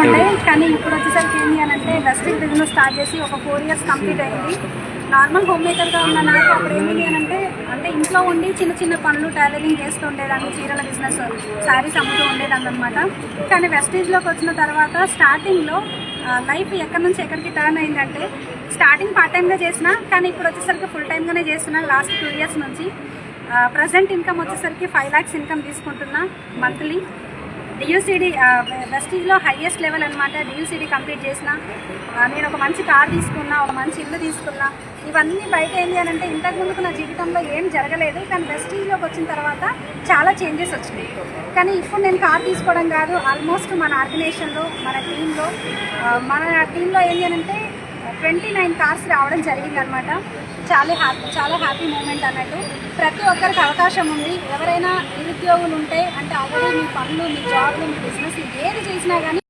ఉండే కానీ ఇప్పుడు వచ్చేసరికి ఏంటి అని అంటే వెస్టింగ్ బిజినెస్ స్టార్ట్ చేసి ఒక ఫోర్ ఇయర్స్ కంప్లీట్ అయింది. నార్మల్ హోమ్ మేకర్గా ఉన్న నాకు అప్పుడు ఏమిటి అని అంటే అంటే ఇంట్లో ఉండి చిన్న చిన్న పనులు టైలరింగ్ చేస్తూ ఉండేదాన్ని చీరల బిజినెస్ శారీస్ అమ్ముతూ ఉండేదాన్ని అనమాట కానీ వెస్టేజ్లోకి వచ్చిన తర్వాత స్టార్టింగ్లో లైఫ్ ఎక్కడి నుంచి ఎక్కడికి టర్న్ అయిందంటే స్టార్టింగ్ పార్ట్ టైమ్గా చేసిన కానీ ఇప్పుడు వచ్చేసరికి ఫుల్ టైమ్గానే చేస్తున్నా లాస్ట్ టూ ఇయర్స్ నుంచి. ప్రజెంట్ ఇన్కమ్ వచ్చేసరికి ఫైవ్ ల్యాక్స్ ఇన్కమ్ తీసుకుంటున్నా మంత్లీ డియూసిడి వెస్టీజ్లో హైయెస్ట్ లెవెల్ అనమాట డియూసిడి కంప్లీట్ చేసిన. నేను ఒక మంచి కార్ తీసుకున్నా ఒక మంచి ఇల్లు తీసుకున్నా. ఇవన్నీ బయట ఏంటి అని అంటే ఇంతకుముందుకు నా జీవితంలో ఏం జరగలేదు. కానీ వెస్టీజ్లోకి వచ్చిన తర్వాత చాలా చేంజెస్ వచ్చినాయి. కానీ ఇప్పుడు నేను కార్ తీసుకోవడం కాదు. ఆల్మోస్ట్ మన ఆర్గనైజేషన్లో మన టీంలో మన టీంలో ఏంటి అని అంటే ట్వంటీ నైన్ కార్స్ రావడం జరిగిందనమాట. చాలా హ్యాపీ చాలా హ్యాపీ మూమెంట్ అన్నట్టు. ప్రతి ఒక్కరికి అవకాశం ఉంది. ఎవరైనా నిరుద్యోగులు ఉంటే అంటే ఆల్రెడీ మీ పనులు మీ జాబ్లు మీ బిజినెస్ ఏది చేసినా కానీ